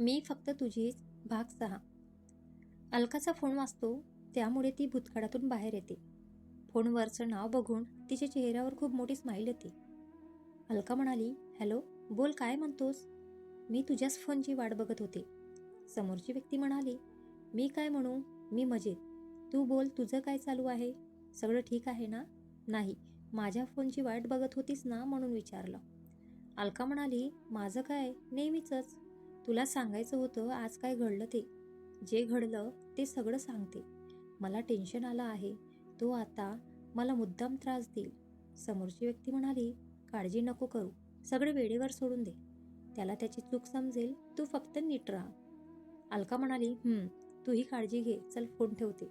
मी फक्त तुझीच भाग सहा. अलकाचा फोन वाचतो त्यामुळे ती भूतकाळातून बाहेर येते. फोनवरचं नाव बघून तिच्या चेहऱ्यावर खूप मोठी स्माईल येते. अलका म्हणाली हॅलो बोल काय म्हणतोस? मी तुझ्याच फोनची वाट बघत होते. समोरची व्यक्ती म्हणाली मी काय म्हणू? मी मजेत. तू बोल तुझं काय चालू आहे? सगळं ठीक आहे ना? नाही माझ्या फोनची वाट बघत होतीस ना म्हणून विचारलं. अलका म्हणाली माझं काय? नेहमीचंच. तुला सांगायचं होतं आज काय घडलं ते. जे घडलं ते सगळं सांगते. मला टेन्शन आलं आहे. तो आता मला मुद्दाम त्रास देईल. समोरची व्यक्ती म्हणाली काळजी नको करू. सगळे वेळेवर सोडून दे. त्याला त्याची चूक समजेल. तू फक्त नीट राहा. अलका म्हणाली हं तूही काळजी घे. चल फोन ठेवते.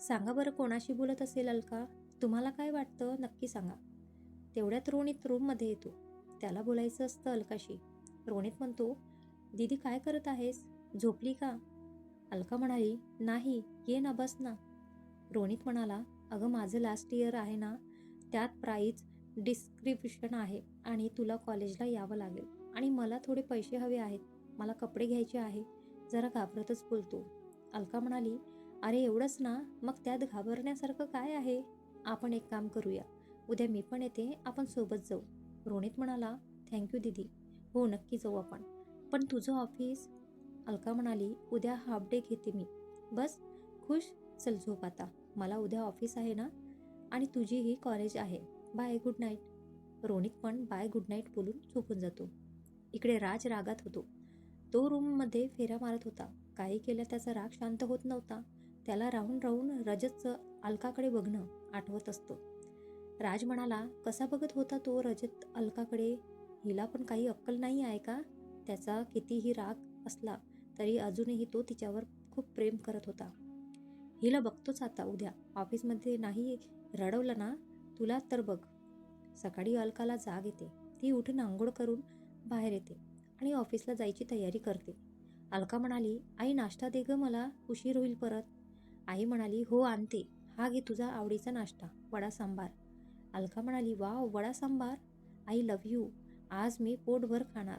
सांगा बरं कोणाशी बोलत असेल अलका? तुम्हाला काय वाटतं? नक्की सांगा. तेवढ्यात रोणित रूममध्ये येतो. त्याला बोलायचं असतं अलकाशी. रोणित म्हणतो दीदी काय करत आहेस? झोपली का? अलका म्हणाली नाही ये ना बस ना. रोणित म्हणाला अगं माझं लास्ट इयर आहे ना त्यात प्राईज डिस्क्रिप्शन आहे आणि तुला कॉलेजला यावं लागेल. आणि मला थोडे पैसे हवे आहेत. मला कपडे घ्यायचे आहे. जरा घाबरतच बोलतो अलका म्हणाली अरे एवढंच ना? मग त्यात घाबरण्यासारखं काय आहे? आपण एक काम करूया. उद्या मी पण येते. आपण सोबत जाऊ. रोणित म्हणाला थँक्यू दीदी. हो नक्की जाऊ आपण. पण तुझं ऑफिस? अलका म्हणाली उद्या हाफ डे घेते मी. बस खुश चल झोप आता. मला उद्या ऑफिस आहे ना? आणि तुझीही कॉलेज आहे. बाय गुड नाईट रोनिक पण बाय गुड नाईट बोलून झोपून जातो. इकडे राज रागात होतो. तो रूममध्ये फेऱ्या मारत होता. काही केल्या त्याचा राग शांत होत नव्हता. त्याला राहून राहून रजतचं अलकाकडे बघणं आठवत असतं. राज म्हणाला कसा बघत होता तो रजत अलकाकडे? हिला पण काही अक्कल नाही आहे का? त्याचा कितीही राग असला तरी अजूनही तो तिच्यावर खूप प्रेम करत होता. हिला बघतोच आता उद्या. ऑफिसमध्ये नाही रडवलं ना? तुला तर बघ. सकाळी अलकाला जाग येते. ती उठून आंघोळ करून बाहेर येते आणि ऑफिसला जायची तयारी करते. अलका म्हणाली आई नाश्ता दे ग मला. उशीर होईल परत. आई म्हणाली हो आणते. हा घे तुझा आवडीचा नाश्ता. वडा सांबार. अलका म्हणाली वाव वडा सांबार? आई लव्ह यू. आज मी पोटभर खाणार.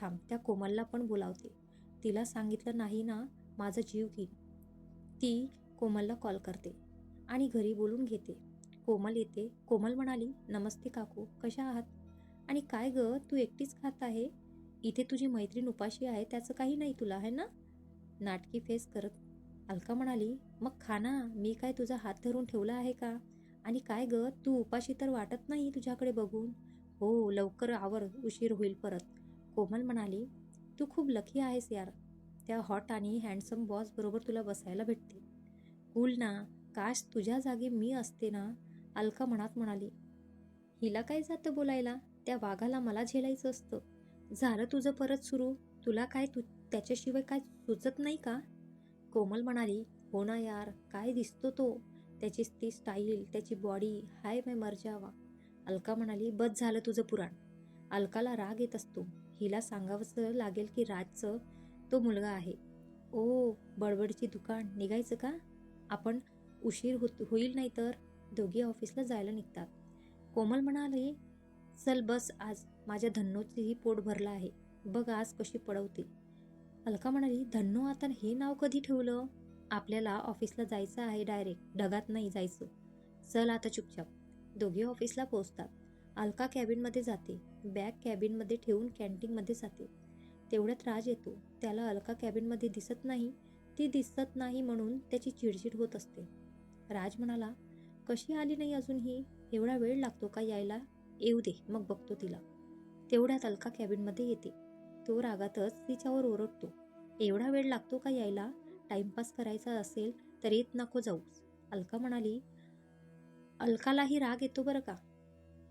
थांब त्या कोमलला पण बोलावते. तिला सांगितलं नाही ना माझा जीव घेईन. ती कोमलला कॉल करते आणि घरी बोलून घेते. कोमल येते. कोमल म्हणाली नमस्ते काकू कशा आहात? आणि काय ग तू एकटीच खात आहे? इथे तुझी मैत्रीण उपाशी आहे त्याचं काही नाही तुला आहे ना? नाटकी फेस करत अलका म्हणाली मग खा ना मी काय तुझा हात धरून ठेवला आहे का? आणि काय ग तू उपाशी तर वाटत नाही तुझ्याकडे बघून? हो लवकर आवर उशीर होईल परत. कोमल म्हणाली तू खूप लकी आहेस यार. त्या हॉट आणि हँडसम बॉसबरोबर तुला बसायला भेटते कुल ना? काश तुझ्या जागी मी असते ना? अलका मनात म्हणाली. हिला काय जातं बोलायला? त्या वाघाला मला झेलायचं असतं. झालं तुझं परत सुरू? तुला काय तू त्याच्याशिवाय काय सुचत नाही का? कोमल म्हणाली हो ना यार काय दिसतो तो? त्याची ती स्टाईल त्याची बॉडी हाय मै मर जावा. अलका म्हणाली बस झालं तुझं पुराण. अलकाला राग येत असतो. हिला सांगावंसं लागेल की राजचं तो मुलगा आहे. ओ बडबडची दुकान निघायचं का? आपण उशीर होत होईल नाही तर दोघी ऑफिसला जायला निघतात. कोमल म्हणाले चल बस आज माझ्या धन्नोचेही पोट भरलं आहे. बघ आज कशी पडवते अलका म्हणाली धन्नो आता हे नाव कधी ठेवलं? आपल्याला ऑफिसला जायचं आहे डायरेक्ट ढगात नाही जायचं. चल आता चुपचाप. दोघे ऑफिसला पोहोचतात. अलका कॅबिनमध्ये जाते. बॅग कॅबिनमध्ये ठेवून कॅन्टीनमध्ये जाते. तेवढ्यात राज येतो. त्याला अलका कॅबिनमध्ये दिसत नाही. ती दिसत नाही म्हणून त्याची चिडचिड होत असते. राज म्हणाला कशी आली नाही अजून ही एवढा वेळ लागतो का यायला? येऊ दे मग बघतो तिला. तेवढ्यात अलका कॅबिनमध्ये येते. तो रागातच तिच्यावर ओरडतो. एवढा वेळ लागतो का यायला? टाइमपास करायचा असेल तर येत नको जाऊस अलका म्हणाली अलकालाही राग येतो बरं का?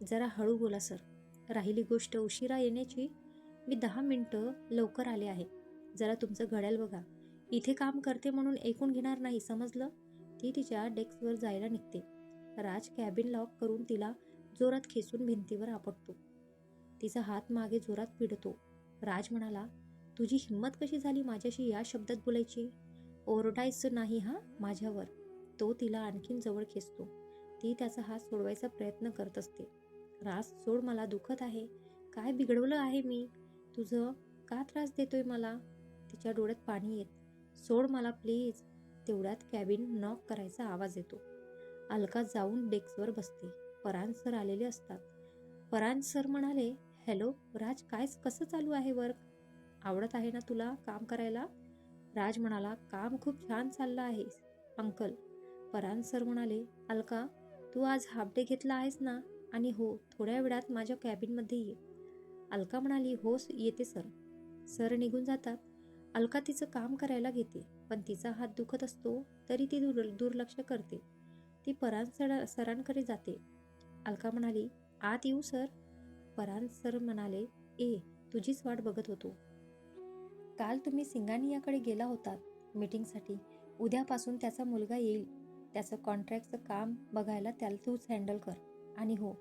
जरा हळू बोला सर. राहिली गोष्ट उशिरा येण्याची मी दहा मिनटं लवकर आले आहे. जरा तुमचं घड्याल बघा. इथे काम करते म्हणून ऐकून घेणार नाही समजलं? ती तिच्या डेस्कवर जायला निघते. राज कॅबिन लॉक करून तिला जोरात खेचून भिंतीवर आपटतो. तिचा हात मागे जोरात पिडतो. राज म्हणाला तुझी हिंमत कशी झाली माझ्याशी या शब्दात बोलायची? ओरडायचं नाही हा माझ्यावर. तो तिला आणखीन जवळ खेचतो. ती त्याचा हात सोडवायचा प्रयत्न करत असते. रास सोड मला दुखत आहे. काय बिघडवलं आहे मी? तुझं का त्रास देतोय मला? तिच्या डोळ्यात पाणी येत. सोड मला प्लीज. तेवढ्यात कॅबिन नॉक करायचा आवाज येतो. अलका जाऊन डेस्कवर बसते. परान सर आलेले असतात. परान सर म्हणाले हॅलो राज काय कसं चालू आहे वर्क? आवडत आहे ना तुला काम करायला? राज म्हणाला काम खूप छान चाललं आहे अंकल. परान सर म्हणाले अलका तू आज हाफ डे घेतला आहेस ना? आणि हो थोड्या वेळात माझ्या कॅबिनमध्ये ये. अलका म्हणाली हो स- येते सर. सर निघून जातात. अलका तिचं काम करायला घेते पण तिचा हात दुखत असतो तरी ती दुर् दुर्लक्ष करते. ती परान सर सरांकडे जाते. अलका म्हणाली आत येऊ सर. परान सर म्हणाले ए तुझीच वाट बघत होतो. काल तुम्ही सिंगानियाकडे गेला होतात मीटिंगसाठी. उद्यापासून त्याचा मुलगा येईल. त्याचं कॉन्ट्रॅक्टचं काम बघायला त्याला तूच हँडल कर. आणि हो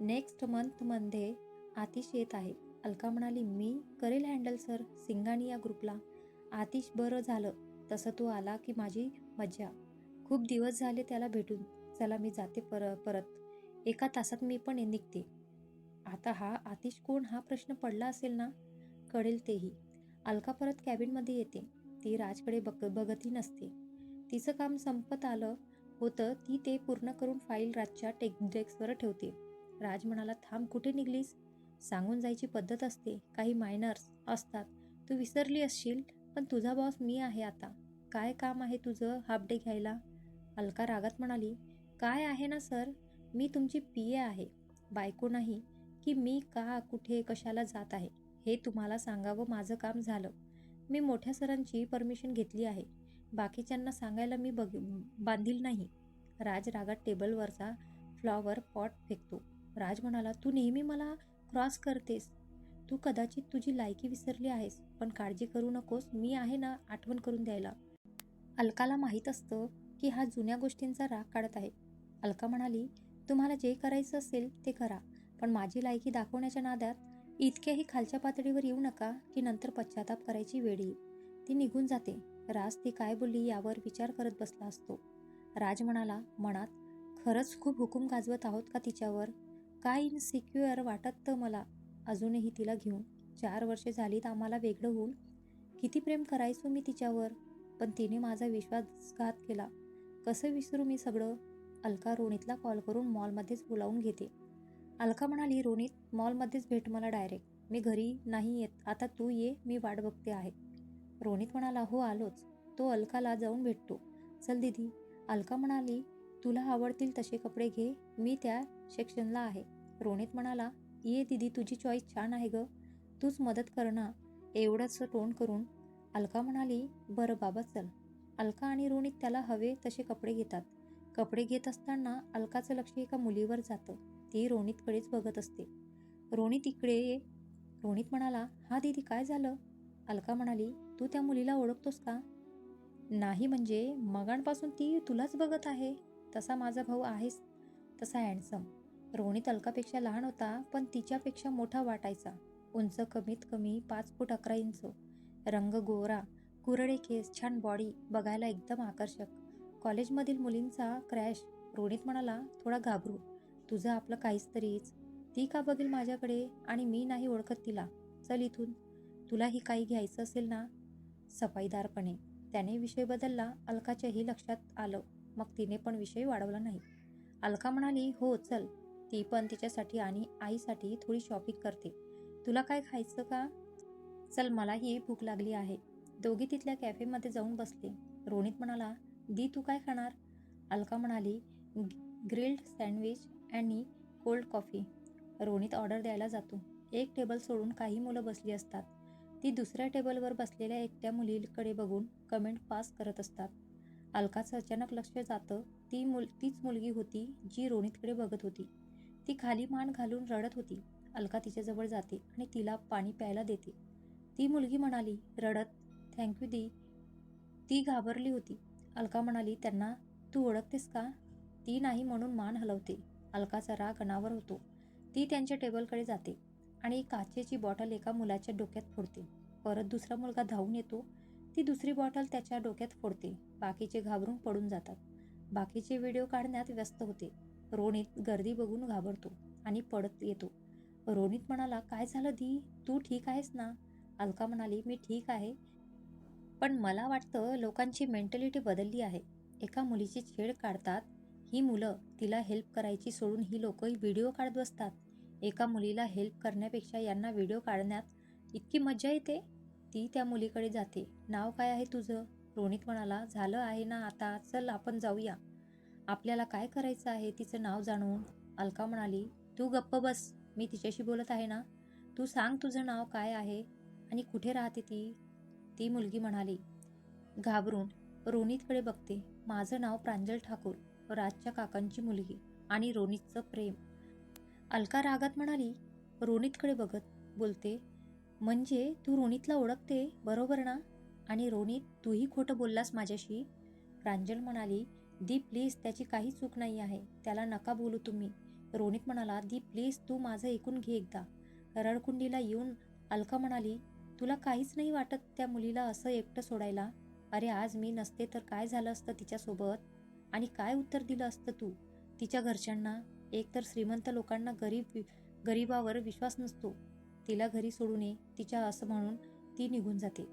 नेक्स्ट मंथमध्ये आतिश येत आहे. अलका म्हणाली मी करेल हँडल सर सिंगानिया ग्रुपला आतिश बरं झालं. तसं तो आला की माझी मज्जा. खूप दिवस झाले त्याला भेटून. चला मी जाते पर परत. एका तासात मी पण निघते. आता हा आतिश कोण? हा प्रश्न पडला असेल ना? कळेल तेही. अलका परत कॅबिनमध्ये येते. ती राजकडे बघ बघतही नसते. तिचं काम संपत आलं. होतं ती ते पूर्ण करून फाईल राजच्या टेक डेस्कवर ठेवते. राज म्हणाला थांब कुठे निघलीस? सांगून जायची पद्धत असते. काही मायनर्स असतात. तू विसरली असशील पण तुझा बॉस मी आहे आता. काय काम आहे तुझं हाफ डे घ्यायला? अलका रागात म्हणाली काय आहे ना सर मी तुमची पी ए आहे. बायको नाही की मी का कुठे कशाला जात आहे? हे तुम्हाला सांगावं माझं काम झालं. मी मोठ्या सरांची परमिशन घेतली आहे. बाकीच्यांना सांगायला मी बघ बांधील नाही. राज रागात टेबलवरचा फ्लॉवर पॉट फेकतो. राज म्हणाला तू नेहमी मला क्रॉस करतेस. तू कदाचित तुझी लायकी विसरली आहेस पण काळजी करू नकोस. मी आहे ना आठवण करून द्यायला. अलकाला माहीत असतं की हा जुन्या गोष्टींचा राग काढत आहे. अलका म्हणाली तुम्हाला जे करायचं असेल ते करा पण माझी लायकी दाखवण्याच्या नादात इतक्याही खालच्या पातळीवर येऊ नका की नंतर पश्चाताप करायची वेळ येईल. ती निघून जाते. राज ती काय बोलली यावर विचार करत बसला असतो. राज म्हणाला मनात खरंच खूप हुकूम गाजवत आहोत का तिच्यावर? काय इनसिक्युअर वाटत तर मला? अजूनही तिला घेऊन चार वर्षे झालीत आम्हाला वेगळं होऊन किती प्रेम करायचो मी तिच्यावर? पण तिने माझा विश्वासघात केला. कसं विसरू मी सगळं? अलका रोणीतला कॉल करून मॉलमध्येच बोलावून घेते. अलका म्हणाली रोणीत मॉलमध्येच भेट मला डायरेक्ट. मी घरी नाही येत. आता तू ये मी वाट बघते आहे. रोनित म्हणाला हो आलोच. तो अलकाला जाऊन भेटतो. चल दिदी. अलका म्हणाली तुला आवडतील तसे कपडे घे. मी त्या सेक्शनला आहे. रोनित म्हणाला ये दिदी तुझी चॉईस छान आहे ग. तूच मदत कर ना. एवढंच तोंड करून. अलका म्हणाली बरं बाबा चल. अलका आणि रोनित त्याला हवे तसे कपडे घेतात. कपडे घेत असताना अलकाचं लक्ष एका मुलीवर जातं. ती रोनितकडेच बघत असते. रोनित इकडे ये. रोनित म्हणाला हा दीदी काय झालं? अलका म्हणाली तू त्या मुलीला ओळखतोस का? नाही म्हणजे मगांपासून ती तुलाच बघत आहे. तसा माझा भाऊ आहेस. तसा हँडसम रोनित अलकापेक्षा लहान होता पण तिच्यापेक्षा मोठा वाटायचा. उंच कमीत कमी पाच फूट अकरा इंच. रंग गोरा कुरडे केस छान बॉडी बघायला एकदम आकर्षक. कॉलेजमधील मुलींचा क्रॅश. रोणित म्हणाला थोडा घाबरू. तुझं आपलं काहीच तरीच ती का बघेल माझ्याकडे? आणि मी नाही ओळखत तिला. चल इथून. तुलाही काही घ्यायचं असेल ना सफाईदारपणे. त्याने विषय बदलला अलकाच्याही लक्षात आलं. मग तिने पण विषय वाढवला नाही. अलका म्हणाली हो चल. ती पण तिच्यासाठी आणि आईसाठी थोडी शॉपिंग करते. तुला काय खायचं का? चल मलाही भूक लागली आहे. दोघी तिथल्या कॅफेमध्ये जाऊन बसले. रोनित म्हणाला दी तू काय खाणार? अलका म्हणाली ग्रिल्ड सँडविच आणि कोल्ड कॉफी. रोनित ऑर्डर द्यायला जातो. एक टेबल सोडून काही मुलं बसली असतात. ती दुसऱ्या टेबलवर बसलेल्या एकट्या मुलीकडे बघून कमेंट पास करत असतात. अलकाचं अचानक लक्ष जातं ती मुल तीच मुलगी होती जी रोनितकडे बघत होती. ती खाली मान घालून रडत होती. अलका तिच्याजवळ जाते आणि तिला पाणी प्यायला देते. ती मुलगी म्हणाली रडत थँक्यू दी. ती घाबरली होती. अलका म्हणाली त्यांना तू ओळखतेस का? ती नाही म्हणून मान हलवते. अलकाचा राग अनावर होतो. ती त्यांच्या टेबलकडे जाते. आणि काचेची बॉटल एका मुलाच्या डोक्यात फोडते. परत दुसरा मुलगा धावून येतो. ती दुसरी बॉटल त्याच्या डोक्यात फोडते. बाकीचे घाबरून पडून जातात. बाकीचे व्हिडिओ काढण्यात व्यस्त होते. रोनित गर्दी बघून घाबरतो आणि पडत येतो. रोनित म्हणाला काय झालं दी? तू ठीक आहेस ना? अलका म्हणाली मी ठीक आहे. पण मला वाटतं लोकांची मेंटॅलिटी बदलली आहे. एका मुलीची छेड काढतात. ही मुलं तिला हेल्प करायची सोडून ही लोक व्हिडिओ काढत बसतात. एका मुलीला हेल्प करण्यापेक्षा यांना व्हिडिओ काढण्यात इतकी मजा येते. ती त्या मुलीकडे जाते. नाव काय आहे तुझं? रोनित म्हणाला झालं आहे ना आता? चल आपण जाऊया. आपल्याला काय करायचं आहे तिचं नाव जाणून? अलका म्हणाली तू गप्प बस मी तिच्याशी बोलत आहे ना. तू सांग तुझं नाव काय आहे आणि कुठे राहते ती? ती मुलगी म्हणाली घाबरून. रोनितकडे बघते माझं नाव प्रांजल ठाकूर राजच्या काकांची मुलगी आणि रोनितचं प्रेम. अलका रागात म्हणाली रोनितकडे बघत. बोलते म्हणजे तू रोनितला ओळखते बरोबर ना? आणि रोनित तूही खोटं बोललास माझ्याशी? प्रांजल म्हणाली दी प्लीज त्याची काही चूक नाही आहे. त्याला नका बोलू तुम्ही. रोनित म्हणाला दी प्लीज तू माझं ऐकून घे एकदा. रडकुंडीला येऊन अलका म्हणाली तुला काहीच नाही वाटत त्या मुलीला असं एकटं सोडायला? अरे आज मी नसते तर काय झालं असतं तिच्यासोबत? आणि काय उत्तर दिलं असतं तू? तिच्या घरच्यांना? एकतर श्रीमंत लोकांना गरीब गरिबावर विश्वास नसतो. तिला घरी सोडू नये तिच्या असं म्हणून ती निघून जाते.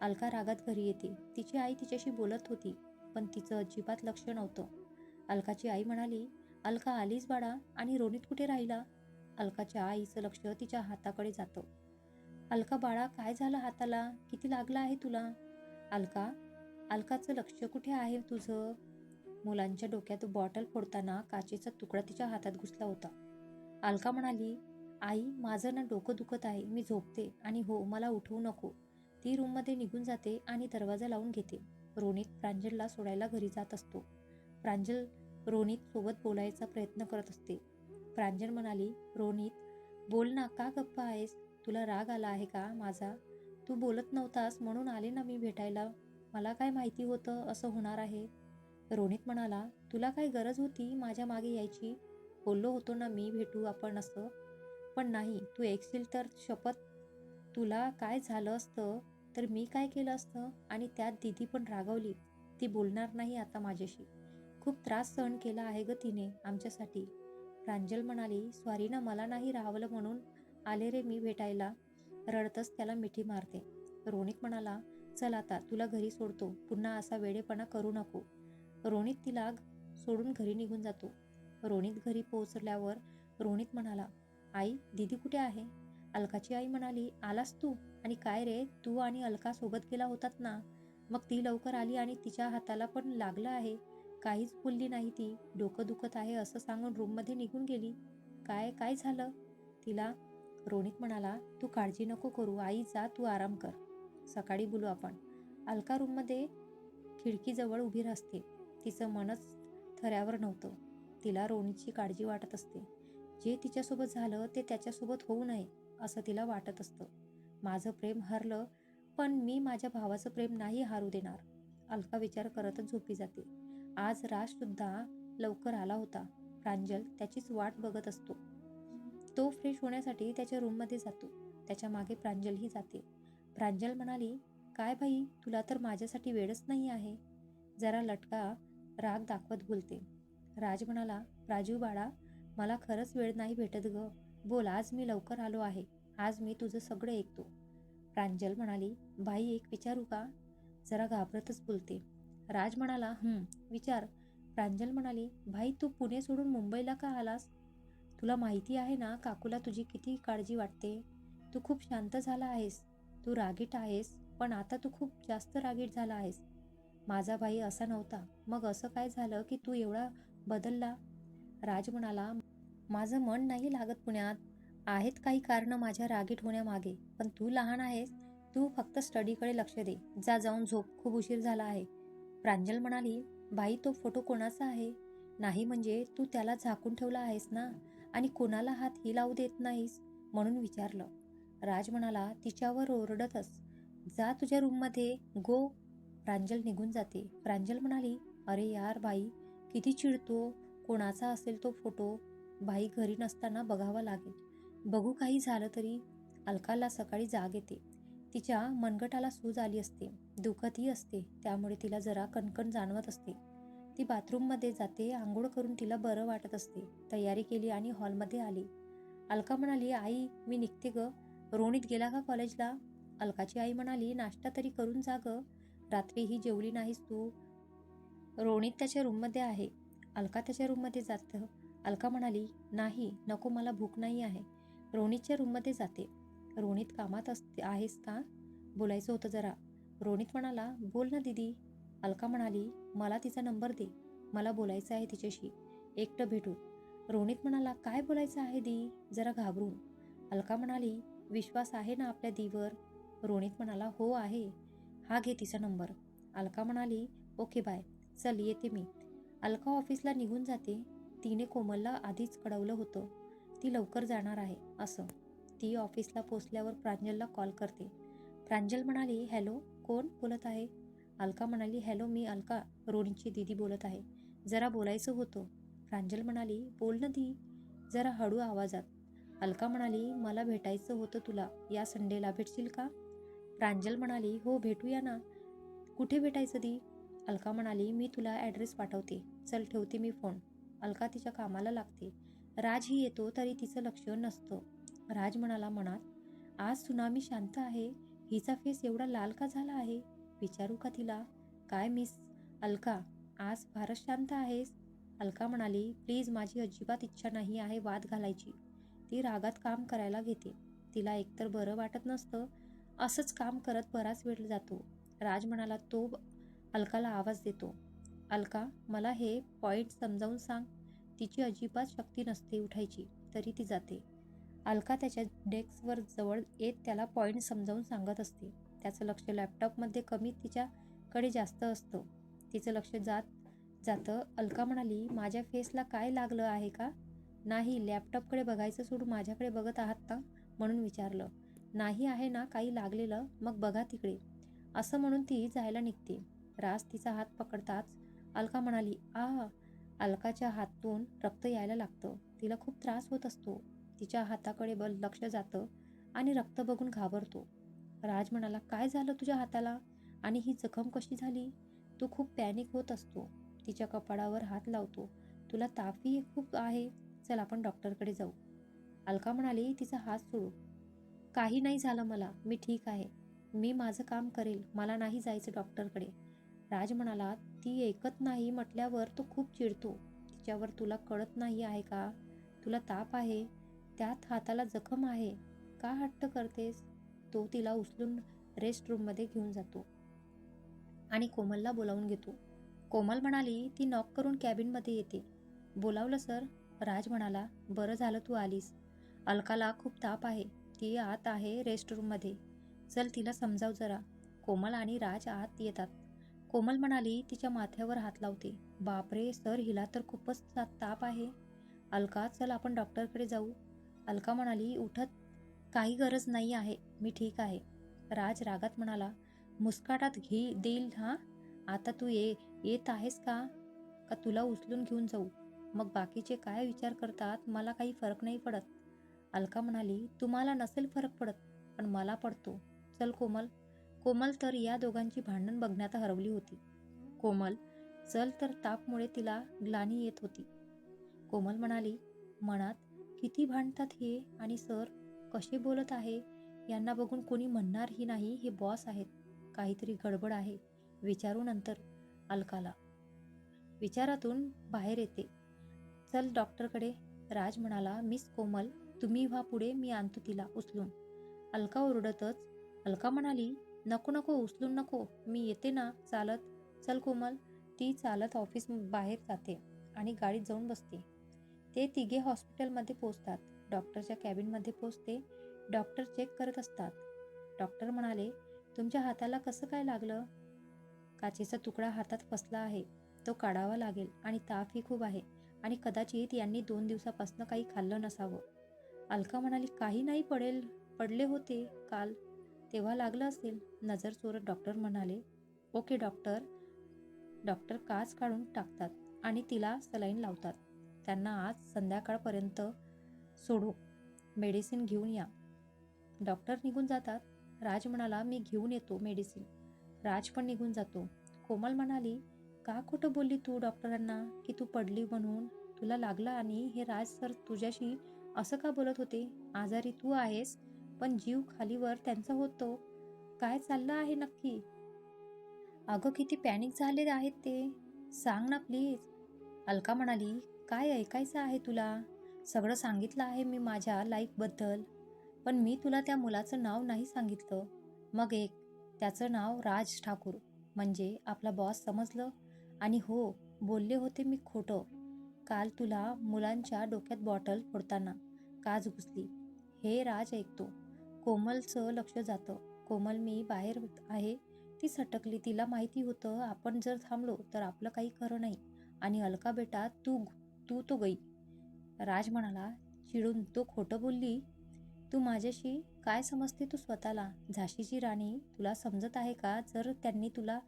अलका रागात घरी येते. तिची आई तिच्याशी बोलत होती पण तिचं अजिबात लक्ष नव्हतं. अलकाची आई म्हणाली अलका आलीच बाळा आणि रोनित कुठे राहिला? अलकाच्या आईचं लक्ष तिच्या हाताकडे जातं. अलका बाळा काय झालं हाताला? किती लागलं आहे तुला? अलका अलकाचं लक्ष कुठे आहे तुझं? मुलांच्या डोक्यात बॉटल फोडताना काचेचा तुकडा तिच्या हातात घुसला होता. अलका म्हणाली आई माझं ना डोकं दुखत आहे. मी झोपते आणि हो मला उठवू नको. ती रूममध्ये निघून जाते आणि दरवाजा लावून घेते. रोनित प्रांजलला सोडायला घरी जात असतो. प्रांजल रोनित सोबत बोलायचा प्रयत्न करत असते. प्रांजल म्हणाली रोनित बोल ना का गप्प आहेस? तुला राग आला आहे का माझा? तू बोलत नव्हतास म्हणून आले ना मी भेटायला. मला काय माहिती होतं असं होणार आहे? रोनित म्हणाला तुला काय गरज होती माझ्या मागे यायची? बोललो होतो ना मी भेटू आपण असं. पण नाही तू ऐकशील तर शपथ. तुला काय झालं असतं? तर मी काय केलं असतं? आणि त्यात दिदी पण रागवली. ती बोलणार नाही आता माझ्याशी. खूप त्रास सहन केला आहे ग तिने आमच्यासाठी. प्रांजल म्हणाली स्वारीनं मला नाही राहावलं म्हणून आले रे मी भेटायला. रडतच त्याला मिठी मारते. रोनिक म्हणाला चल आता तुला घरी सोडतो. पुन्हा असा वेडेपणा करू नको. रोनित तिला सोडून घरी निघून जातो. रोनित घरी पोहोचल्यावर रोनित म्हणाला आई दीदी कुठे आहे? अलकाची आई म्हणाली आलास तू? आणि काय रे तू आणि अलका सोबत गेला होतात ना? मग ती लवकर आली आणि तिच्या हाताला पण लागलं आहे. काहीच बोलली नाही ती. डोकं दुखत आहे असं सांगून रूममध्ये निघून गेली. काय काय झालं? तिला रोनित म्हणाला तू काळजी नको करू. आई जा तू आराम कर. सकाळी बोलू आपण. अलका रूममध्ये खिडकीजवळ उभी असते तिचं मनच थऱ्यावर नव्हतं. तिला रोणीची काळजी वाटत असते. जे तिच्यासोबत झालं ते त्याच्यासोबत होऊ नये असं तिला वाटत असतं. माझं प्रेम हरलं पण मी माझ्या भावाचं प्रेम नाही हारू देणार अलका विचार करतच झोपी जाते. आज राजसुद्धा लवकर आला होता. प्रांजल त्याचीच वाट बघत असतो. तो फ्रेश होण्यासाठी त्याच्या रूममध्ये जातो. त्याच्यामागे प्रांजलही जाते. प्रांजल म्हणाली काय भाई तुला तर माझ्यासाठी वेळच नाही आहे. जरा लटका राग दाखवत बोलते. राज म्हणाला राजू बाळा मला खरंच वेळ नाही भेटत ग. बोल आज मी लवकर आलो आहे. आज मी तुझं सगळं ऐकतो. प्रांजल म्हणाली बाई एक विचारू का? जरा घाबरतच बोलते. राज म्हणाला विचार. प्रांजल म्हणाली भाई तू पुणे सोडून मुंबईला का आलास? तुला माहिती आहे ना काकूला तुझी किती काळजी वाटते? तू खूप शांत झाला आहेस. तू रागीट आहेस पण आता तू खूप जास्त रागीट झाला आहेस. माझा भाई असा नव्हता. मग असं काय झालं की तू एवढा बदलला? राज म्हणाला माझं मन नाही लागत पुण्यात. आहेत काही कारणं माझ्या रागीट होण्यामागे. पण तू लहान आहेस. तू फक्त स्टडीकडे लक्ष दे. जा जाऊन झोप. खूप उशीर झाला आहे. प्रांजल म्हणाली बाई तो फोटो कोणाचा आहे? नाही म्हणजे तू त्याला झाकून ठेवला आहेस ना? आणि कोणाला हात ही लावू देत नाहीस? म्हणून विचारलं. राज म्हणाला तिच्यावर ओरडतच जा तुझ्या रूममध्ये गो प्रांजल निघून जाते. प्रांजल म्हणाली अरे यार बाई किती चिडतो. कोणाचा असेल तो फोटो बाई घरी नसताना बघावा लागेल. बघू काही झालं तरी अलकाला सकाळी जाग येते. तिच्या मनगटाला सूज आली असते. दुखतही असते. त्यामुळे तिला जरा कणकण जाणवत असते. ती बाथरूममध्ये जाते आंघोळ करून तिला बरं वाटत असते. तयारी केली आणि हॉलमध्ये आली. अलका म्हणाली आई मी निघते ग. रोणीत गेला का कॉलेजला? अलकाची आई म्हणाली नाश्ता तरी करून जा ग. रात्रीही जेवली नाहीस तू? रोणित त्याच्या रूममध्ये आहे. अलका त्याच्या रूममध्ये जातं. अलका म्हणाली नाही नको मला भूक नाही आहे. रोनितच्या रूममध्ये जाते. रोनित कामात असते आहेस का? बोलायचं होतं जरा. रोनित म्हणाला बोल ना दीदी. अलका म्हणाली मला तिचा नंबर दे. मला बोलायचं आहे तिच्याशी. एकटं भेटू. रोनित म्हणाला काय बोलायचं आहे दी? जरा घाबरून. अलका म्हणाली विश्वास आहे ना आपल्या दीवर? रोनित म्हणाला हो आहे. हा घे तिचा नंबर. अलका म्हणाली ओके बाय चल येते मी. अलका ऑफिसला निघून जाते. तिने कोमलला आधीच कळवलं होतं. ती लवकर जाणार आहे असं. ती ऑफिसला पोचल्यावर प्रांजलला कॉल करते. प्रांजल म्हणाली हॅलो कोण बोलत आहे? अलका म्हणाली हॅलो मी अलका रोणीची दीदी बोलत आहे. जरा बोलायचं होतं. प्रांजल म्हणाली बोल ना दी जरा हळू आवाजात. अलका म्हणाली मला भेटायचं होतं तुला. या संडेला भेटशील का? प्रांजल म्हणाली हो भेटूया ना. कुठे भेटायचं दी? अलका म्हणाली मी तुला ॲड्रेस पाठवते. चल ठेवते मी फोन. अलका तिच्या कामाला लागते. राजही येतो तरी तिचं लक्ष नसतं. राज म्हणाला मनात आज सुनामी शांत आहे. हिचा फेस एवढा लाल का झाला आहे? विचारू का तिला? काय मिस? अलका आज फारच शांत आहेस. अलका म्हणाली प्लीज माझी अजिबात इच्छा नाही आहे वाद घालायची. ती रागात काम करायला घेते. तिला एकतर बरं वाटत नसतं असंच काम करत बराच वेळ जातो. राज म्हणाला तो अलकाला आवाज देतो. अलका मला हे पॉईंट समजावून सांग. तिची अजिबात शक्ती नसते उठायची तरी ती जाते. अलका त्याच्या डेस्कवर जवळ येत त्याला पॉईंट समजावून सांगत असते. त्याचं लक्ष लॅपटॉपमध्ये कमी तिच्याकडे जास्त असतं. तिचं लक्ष जात जातं. अलका म्हणाली माझ्या फेसला काय लागलं आहे का? नाही लॅपटॉपकडे बघायचं सोडून माझ्याकडे बघत आहात ना म्हणून विचारलं. नाही आहे ना काही लागलेलं मग बघा तिकडे. असं म्हणून ती जायला निघते. राज तिचा हात पकडताच अलका म्हणाली आ अलकाच्या हातून रक्त यायला लागतं. तिला खूप त्रास होत असतो. तिच्या हाताकडे बल लक्ष जातं आणि रक्त बघून घाबरतो. राज म्हणाला काय झालं तुझ्या हाताला? आणि ही जखम कशी झाली? तू खूप पॅनिक होत असतो. तिच्या कपाळावर हात लावतो. तुला तापही खूप आहे. चल आपण डॉक्टरकडे जाऊ. अलका म्हणाली तिचा हात सोडू. काही नाही झालं मला. मी ठीक आहे. मी माझं काम करेल. मला नाही जायचं डॉक्टरकडे. राज म्हणाला ती ऐकत नाही म्हटल्यावर तो खूप चिडतो. तिच्यावर तुला कळत नाही आहे का? तुला ताप आहे? त्यात हाताला जखम आहे. का हट्ट करतेस? तो तिला उचलून रेस्ट रूममध्ये घेऊन जातो आणि कोमलला बोलावून घेतो. कोमल म्हणाली ती नॉक करून कॅबिनमध्ये येते. बोलावलं सर. राज म्हणाला बरं झालं तू आलीस. अलकाला खूप ताप आहे. ती आत आहे रेस्ट रूममध्ये चल तिला समजाव जरा. कोमल आणि राज आत येतात. कोमल म्हणाली तिच्या माथ्यावर हात लावते. बापरे सर हिला तर खूपच ताप आहे. अलका चल आपण डॉक्टरकडे जाऊ. अलका म्हणाली उठत काही गरज नाही आहे. मी ठीक आहे. राज रागात म्हणाला मुस्काटात घे देईल हा? आता तू ये. येत आहेस का? का तुला उचलून घेऊन जाऊ? मग बाकीचे काय विचार करतात? मला काही फरक नाही पडत. अलका म्हणाली तुम्हाला नसेल फरक पडत पण मला पडतो. चल कोमल. कोमल तर या दोघांची भांडण बघण्यात हरवली होती. कोमल चल तर तापमुळे तिला ग्लानी येत होती. कोमल म्हणाली मनात किती भांडतात हे आणि सर कसे बोलत आहे? यांना बघून कोणी म्हणणारही नाही हे बॉस आहेत. काहीतरी गडबड आहे. विचारू नंतर अलकाला. विचारातून बाहेर येते. चल डॉक्टरकडे. राज म्हणाला मिस कोमल तुम्ही व्हा पुढे मी आणतो तिला उचलून. अलका ओरडतच अलका म्हणाली नको नको उचलून नको मी येते ना चालत. चल कोमल. ती चालत ऑफिस बाहेर जाते आणि गाडीत जाऊन बसते. ते तिघे हॉस्पिटलमध्ये पोचतात डॉक्टरच्या कॅबिनमध्ये पोचते डॉक्टर चेक करत असतात. डॉक्टर म्हणाले तुमच्या हाताला कसं काय लागलं? काचेचा तुकडा हातात फसला आहे. तो काढावा लागेल आणि तापही खूप आहे आणि कदाचित यांनी दोन दिवसापासून काही खाल्लं नसावं. अलका म्हणाली काही नाही पडेल पडले होते काल. तेव्हा लागलं असेल. नजर चोरत डॉक्टर म्हणाले ओके डॉक्टर. डॉक्टर काच काढून टाकतात आणि तिला सलाईन लावतात. त्यांना आज संध्याकाळपर्यंत सोडू. मेडिसिन घेऊन या. डॉक्टर निघून जातात. राज म्हणाला मी घेऊन येतो मेडिसिन. राज पण निघून जातो. कोमल म्हणाली का खोटं बोलली तू डॉक्टरांना की तू पडली म्हणून? तुला लागला आणि हे राज सर तुझ्याशी असं का बोलत होते? आजारी तू आहेस पण जीव खालीवर त्यांचा होतो. काय चाललं आहे नक्की? अगं किती पॅनिक झाले आहेत ते. सांग ना प्लीज अलका म्हणाली काय ऐकायचं आहे तुला? सगळं सांगितलं आहे मी माझ्या लाईफबद्दल पण मी तुला त्या मुलाचं नाव नाही सांगितलं. मग एक त्याचं नाव राज ठाकूर. म्हणजे आपला बॉस समजलं? आणि हो बोलले होते मी खोटं. काल तुला मुलांच्या डोक्यात बॉटल फोडताना काच घुसली हे राज ऐकतो. कोमलचं लक्ष जातं. कोमल मी बाहेर आहे. ती सटकली. तिला माहिती होतं आपण जर थांबलो तर आपलं काही खरं नाही. आणि अलका बेटा तू तू तो गई. राज म्हणाला चिडून तो खोटं बोलली? तू माझ्याशी काय समजते तू स्वतःला? झाशीची राणी तुला समजत आहे का? जर त्यांनी तुला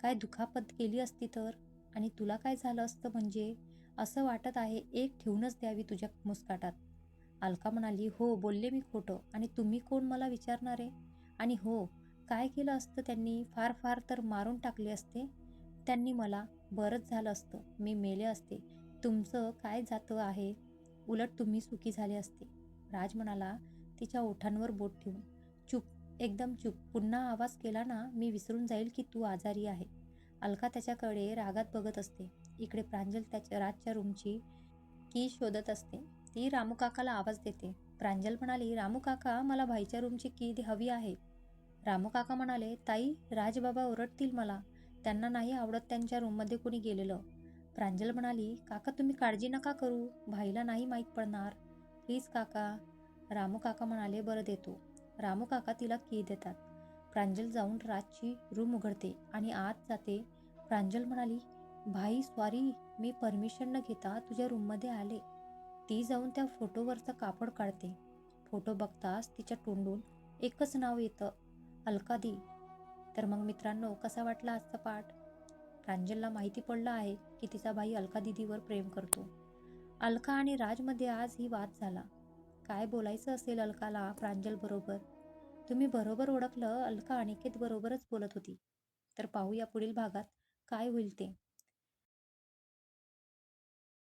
काय दुखापत केली असती तर? आणि तुला काय झालं असतं म्हणजे? असं वाटत आहे एक ठेवूनच द्यावी तुझ्या मुस्काटात. अलका म्हणाली हो बोलले मी खोटं. आणि तुम्ही कोण मला विचारणारे? आणि हो काय केलं असतं त्यांनी? फार फार तर मारून टाकले असते? त्यांनी मला बरंच झालं असतं. मी मेले असते. तुमचं काय जातं आहे? उलट तुम्ही सुखी झाले असते. राज म्हणाला तिच्या ओठांवर बोट ठेवून. चूप एकदम चूप. पुन्हा आवाज केला ना मी विसरून जाईल की तू आजारी आहे. अलका त्याच्याकडे रागात बघत असते. इकडे प्रांजल त्याच्या राजच्या रूमची की शोधत असते. ती रामू काकाला आवाज देते. प्रांजल म्हणाली रामू काका मला भाईच्या रूमची की हवी आहे. रामू काका म्हणाले ताई राजबाबा ओरडतील मला. त्यांना नाही आवडत त्यांच्या रूममध्ये कोणी गेलेलं. प्रांजल म्हणाली काका तुम्ही काळजी नका करू. भाईला नाही माहीत पडणार. प्लीज काका. रामू काका म्हणाले बरं देतो. रामू काका तिला की देतात. प्रांजल जाऊन राजची रूम उघडते आणि आत जाते. प्रांजल म्हणाली भाई सॉरी मी परमिशन न घेता तुझ्या रूममध्ये आले. ती जाऊन त्या फोटोवरचं कापड काढते. फोटो बघताच तिच्या तोंडून एकच नाव येतं अलकादी. तर मग मित्रांनो कसा वाटला आजचा पाठ? प्रांजलला माहिती पडलं आहे की तिचा भाई अलका दिदीवर प्रेम करतो. अलका आणि राजमध्ये आज ही वाद झाला. काय बोलायचं असेल अलकाला प्रांजल बरोबर? तुम्ही बरोबर ओळखलं अलका अनिकेत बरोबरच बोलत होती. तर पाहूया पुढील भागात काय होईल ते.